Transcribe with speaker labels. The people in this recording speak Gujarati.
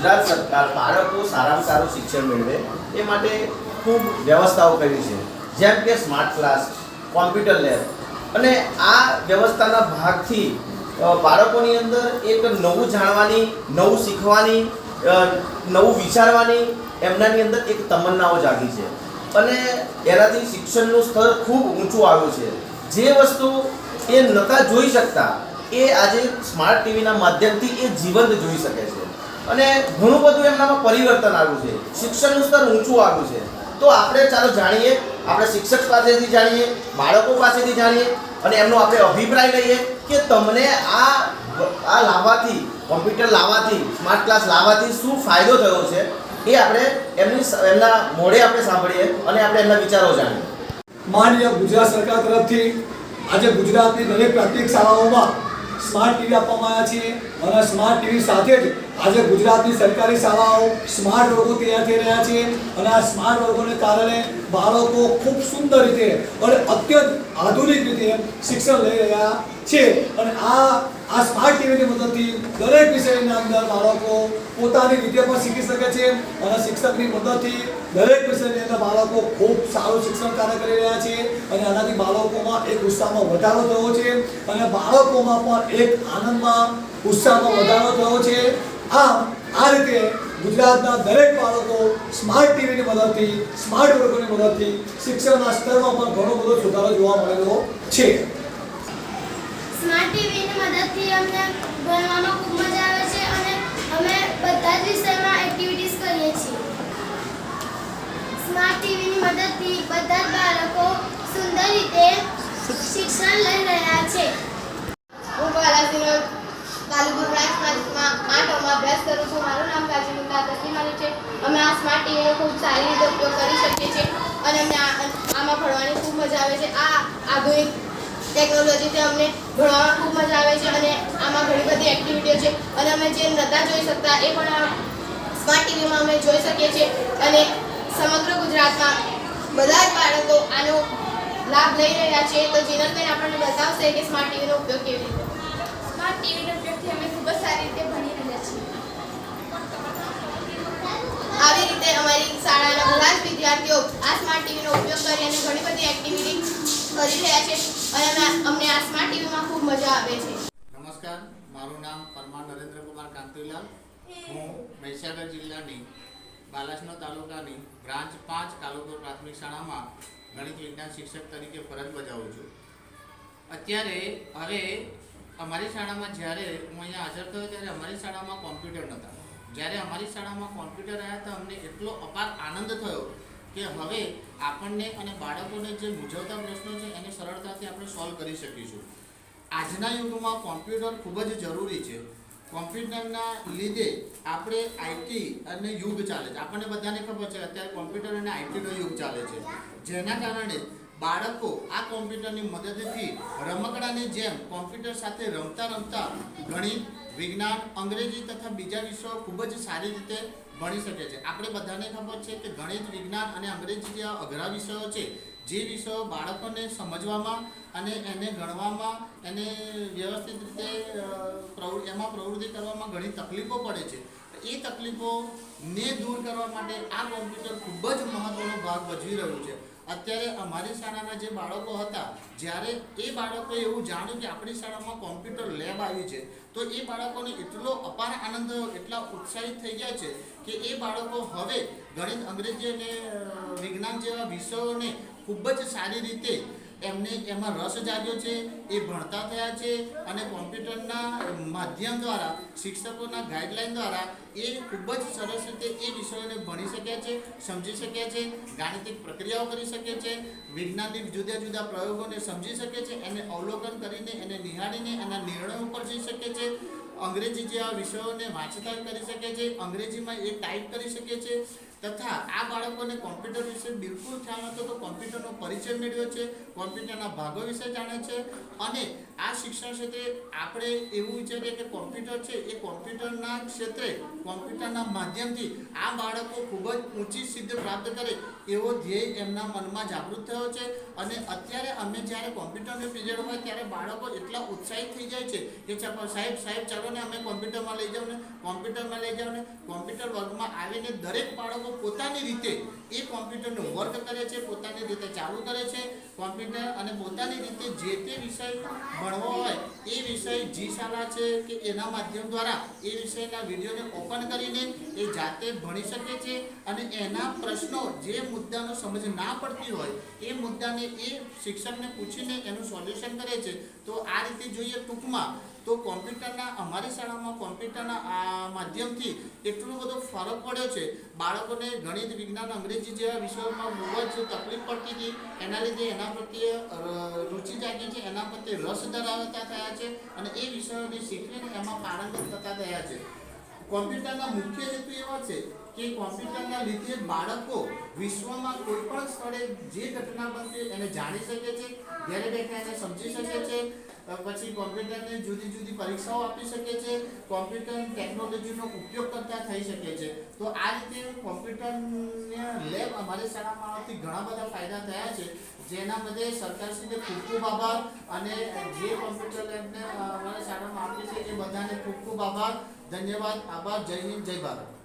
Speaker 1: ગુજરાત સરકાર બાળકો સારામાં સારું શિક્ષણ મેળવે, એ માટે ખૂબ વ્યવસ્થાઓ કરી છે. જેમ કે સ્માર્ટ ક્લાસ કોમ્પ્યુટર લેબ અને આ વ્યવસ્થાના ભાગથી બાળકોની અંદર એક નવું જાણવાની, નવું શીખવાની નવું વિચારવાની એમનાની અંદર એક તમન્નાઓ જાગી છે. અને એનાથી શિક્ષણનું સ્તર ખૂબ ઊંચું આવ્યું છે. જે વસ્તુ એ નહોતા જોઈ શકતા, એ આજે સ્માર્ટ ટીવીના માધ્યમથી એ જીવંત જોઈ શકે છે. અને ઘણું બધું એમનામાં પરિવર્તન આવ્યું છે. શિક્ષણનું સ્તર ઊંચું આવ્યું છે. તો આપણે ચાલો જાણીએ, આપણે શિક્ષક પાસેથી જાણીએ, બાળકો પાસેથી જાણીએ અને એમનો આપણે અભિપ્રાય લઈએ કે તમને આ આ લાવવાથી, કોમ્પ્યુટર લાવવાથી, સ્માર્ટ ક્લાસ લાવવાથી શું ફાયદો થયો છે? એ આપણે એમની એમના મોઢે આપણે સાંભળીએ અને આપણે એમના વિચારો જાણીએ.
Speaker 2: માનનીય ગુજરાત સરકાર તરફથી આજે ગુજરાતની દરેક પ્રાથમિક શાળાઓમાં સ્માર્ટ ટીવી આપવામાં આવ્યા છે અને સ્માર્ટ ટીવી સાથે જ આજે ગુજરાતની સરકારી શાળાઓ સ્માર્ટ વર્ગો તૈયાર થઈ રહ્યા છે અને આ સ્માર્ટ વર્ગોને કારણે બાળકો ખૂબ સુંદર રીતે અને અત્યંત આધુનિક રીતે શિક્ષણ લઈ રહ્યા છે. અને આ આ સ્માર્ટ ટીવીની મદદથી દરેક વિષયની અંદર બાળકો પોતાની રીતે પણ શીખી શકે છે અને શિક્ષકની મદદથી દરેક વિષયની અંદર બાળકો ખૂબ સારું શિક્ષણ કાર્ય કરી રહ્યા છે અને આનાથી બાળકોમાં એક ઉત્સાહમાં વધારો થયો છે અને બાળકોમાં પણ એક આનંદમાં ઉત્સાહમાં વધારો થયો છે. આમ, આ રીતે ગુજરાતના દરેક બાળકો સ્માર્ટ ટીવીની મદદથી સ્માર્ટ વર્ગોની મદદથી શિક્ષણના સ્તરમાં પણ ઘણો બધો સુધારો જોવા મળેલો છે.
Speaker 3: સ્માર્ટ ટીવીની મદદથી અમને ભણવામાં ખૂબ મજા આવે છે અને અમે બધા જ વિષયમાં એક્ટિવિટીઝ કરીએ છીએ. સ્માર્ટ ટીવીની મદદથી બધા જ બાળકો સુંદર રીતે શિક્ષણ લઈ રહ્યા છે.
Speaker 4: તાલુકો બ્રાન્ચ આઠમાં અભ્યાસ કરું છું. મારું નામ કાજીમુલ્લા તસ્લીમાની છે. અમે આ સ્માર્ટ ટીવીનો ખૂબ સારી રીતે ઉપયોગ કરી શકીએ છીએ અને અમને આમાં ભણવાની ખૂબ મજા આવે છે. આ આધુનિક ટેકનોલોજીથી અમને ભણવામાં ખૂબ મજા આવે છે અને આમાં ઘણી બધી એક્ટિવિટીઓ છે. અને અમે જે નહોતા જોઈ શકતા એ પણ સ્માર્ટ ટીવીમાં અમે જોઈ શકીએ છીએ. અને સમગ્ર ગુજરાતમાં બધા જ બાળકો આનો લાભ લઈ રહ્યા છે. તો જીનલબેન આપણને બતાવશે કે સ્માર્ટ ટીવીનો ઉપયોગ કેવી રીતે આવી રીતે અમારી શાળાના બધા જ વિદ્યાર્થીઓ આ સ્માર્ટ ટીવીનો ઉપયોગ કરી અને ઘણી બધી એક્ટિવિટી કરી રહ્યા છે અને અમે- અમને આ સ્માર્ટ ટીવીમાં ખૂબ મજા આવે છે.
Speaker 5: નમસ્કાર, મારું નામ પરમાર નરેન્દ્રકુમાર કાંતિલાલ. હું મહીસાગર જિલ્લાની બાલાસનો તાલુકાની બ્રાન્ચ પાંચ કાલોપુર પ્રાથમિક શાળામાં ગણિત વિજ્ઞાન શિક્ષક તરીકે ફરજ બજાવું છું. અત્યારે હવે અમારી શાળામાં જ્યારે હું અહીંયા હાજર થયો ત્યારે અમારી શાળામાં કોમ્પ્યુટર નહોતા. જ્યારે અમારી શાળામાં કોમ્પ્યુટર આવ્યા તો અમને એટલો અપાર આનંદ થયો કે હવે આપણને અને બાળકોને જે મૂંઝવતા પ્રશ્નો છે એને સરળતાથી આપણે સોલ્વ કરી શકીશું. આજના યુગમાં કોમ્પ્યુટર ખૂબ જ જરૂરી છે. કોમ્પ્યુટરના લીધે આપણે આઈટી અને યુગ ચાલે છે. આપણને બધાને ખબર છે, અત્યારે કોમ્પ્યુટર અને આઈટીનો યુગ ચાલે છે. જેના કારણે બાળકો આ કોમ્પ્યુટરની મદદથી રમકડાની જેમ કોમ્પ્યુટર સાથે રમતા રમતા ગણિત, વિજ્ઞાન, અંગ્રેજી તથા બીજા વિષયો ખૂબ જ સારી રીતે ભણી શકે છે. આપણે બધાને ખબર છે કે ગણિત, વિજ્ઞાન અને અંગ્રેજી જેવા અઘરા વિષયો છે, જે વિષયો બાળકોને સમજવામાં અને એને ગણવામાં એને વ્યવસ્થિત રીતે એમાં પ્રવૃત્તિ કરવામાં ઘણી તકલીફો પડે છે. એ તકલીફોને દૂર કરવા માટે આ કોમ્પ્યુટર ખૂબ જ મહત્વનો ભાગ ભજવી રહ્યું છે. અત્યારે અમારી શાળાના જે બાળકો હતા, જ્યારે એ બાળકોએ એવું જાણ્યું કે આપણી શાળામાં કોમ્પ્યુટર લેબ આવી છે, તો એ બાળકોને એટલો અપાર આનંદ એટલા ઉત્સાહિત થઈ ગયા છે કે એ બાળકો હવે ગણિત, અંગ્રેજી અને વિજ્ઞાન જેવા વિષયોને ખૂબ જ સારી રીતે એમને એમાં રસ જાગ્યો છે, એ ભણતા થયા છે અને કોમ્પ્યુટરના માધ્યમ દ્વારા, શિક્ષકોના ગાઈડલાઈન દ્વારા એ ખૂબ જ સરસ રીતે એ વિષયોને ભણી શક્યા છે, સમજી શક્યા છે, ગાણિતિક પ્રક્રિયાઓ કરી શકે છે, વિજ્ઞાનની જુદા જુદા પ્રયોગોને સમજી શકે છે, એને અવલોકન કરીને એને નિહાળીને એના નિર્ણયો ઉપર જઈ શકે છે. અંગ્રેજી જેવા વિષયોને વાંચતા કરી શકે છે, અંગ્રેજીમાં એ ટાઈપ કરી શકે છે, તથા આ બાળકોને કોમ્પ્યુટર વિશે બિલકુલ ખ્યાલ નહોતો, તો કોમ્પ્યુટરનો પરિચય મેળવ્યો છે કોમ્પ્યુટરના ભાગો વિશે જાણે છે, અને આ શિક્ષણ ક્ષેત્રે આપણે એવું વિચારીએ કે કોમ્પ્યુટર છે, એ કોમ્પ્યુટરના ક્ષેત્રે કોમ્પ્યુટરના માધ્યમથી આ બાળકો ખૂબ જ ઊંચી સિદ્ધિ પ્રાપ્ત કરે એવો ધ્યેય એમના મનમાં જાગૃત થયો છે અને અત્યારે અમે જ્યારે કોમ્પ્યુટરનો પીરિયડ હોય ત્યારે બાળકો એટલા ઉત્સાહિત થઈ જાય છે કે સાહેબ સાહેબ, ચાલો ને અમે કોમ્પ્યુટરમાં લઈ જાઓ ને કોમ્પ્યુટરમાં લઈ જાઓ ને કોમ્પ્યુટર વર્ગમાં આવીને દરેક બાળકો પોતાની રીતે એ કોમ્પ્યુટરનું વર્ક કરે છે, પોતાની રીતે ચાલુ કરે છે, કોમ્પ્યુટર અને પોતાની રીતે જે તે વિષય ભણવો હોય, એ વિષય જી શાળા છે કે એના માધ્યમ દ્વારા એ વિષયના વિડીયોને ઓપન કરીને એ જાતે ભણી શકે છે અને એના પ્રશ્નો જે મુદ્દાનો સમજ ના પડતી હોય, એ મુદ્દાને એ શિક્ષકને પૂછીને એનું સોલ્યુશન કરે છે. તો આ રીતે જોઈએ ટૂંકમાં તો કોમ્પ્યુટરના, અમારી શાળામાં કોમ્પ્યુટરના માધ્યમથી એટલો બધો ફરક પડ્યો છે. બાળકોને ગણિત, વિજ્ઞાન, અંગ્રેજી જેવા વિષયોમાં બહુ જ તકલીફ પડતી હતી. એના લીધે એના પ્રત્યે રુચિ જાગી છે. એના પ્રત્યે રસ ધરાવતા થયા છે અને એ વિષયોને શીખવીને એમાં પારંગત થતા થયા છે. કોમ્પ્યુટરના મુખ્ય હેતુ એવા છે કે કોમ્પ્યુટરના લીધે બાળકો વિશ્વમાં કોઈ પણ સ્થળે જે ઘટના બનતી એને જાણી શકે છે. ઘરે બેઠા એને સમજી શકે છે. પછી કોમ્પ્યુટરને જુદી જુદી પરીક્ષાઓ આપી શકે છે. કોમ્પ્યુટર ટેકનોલોજીનો ઉપયોગ કરતા થઈ શકે છે. તો આ રીતે કોમ્પ્યુટરને લેબ અમારી શાળામાં આવવાથી ઘણા બધા ફાયદા થયા છે. જેના બધે સરકારશ્રીને ખૂબ ખૂબ આભાર અને જે કોમ્પ્યુટર લેબને અમારી શાળામાં આપી છે એ બધાને ખૂબ ખૂબ આભાર. ધન્યવાદ. આભાર. જય હિન્દ. જય ભારત.